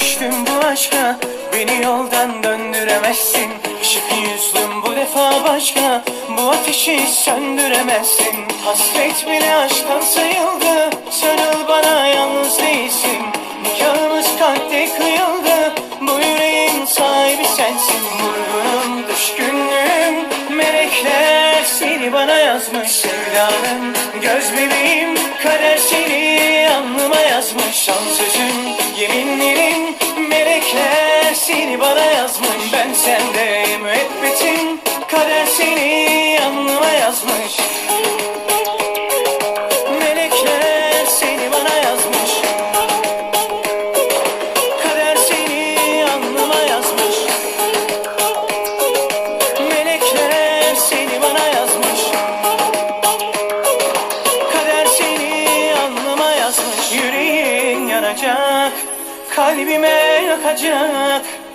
düştüm bu aşka Beni yoldan döndüremezsin. Işık yüzlüm bu defa başka Bu ateşi söndüremezsin. Hasret bile aşktan sayıldı Sarıl bana yalnız değilsin. Nikahımız kalpte kıyıldı Bu yüreğin sahibi sensin. Vurgunum düşkünlüğüm Melekler seni bana yazmış. Sevdanım göz bebeğim Kader seni alnıma yazmış. An seni bana yazmış Ben sende müebbetim Kader seni alnıma yazmış. Melekler seni bana yazmış. Kader seni alnıma yazmış. Melekler seni bana yazmış. Kader seni alnıma yazmış. Yüreğin yanacak Kalbime yakacak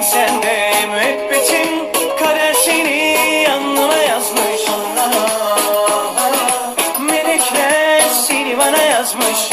Ben sende müebbetim Kader seni yanına yazmış. Melekler seni bana yazmış.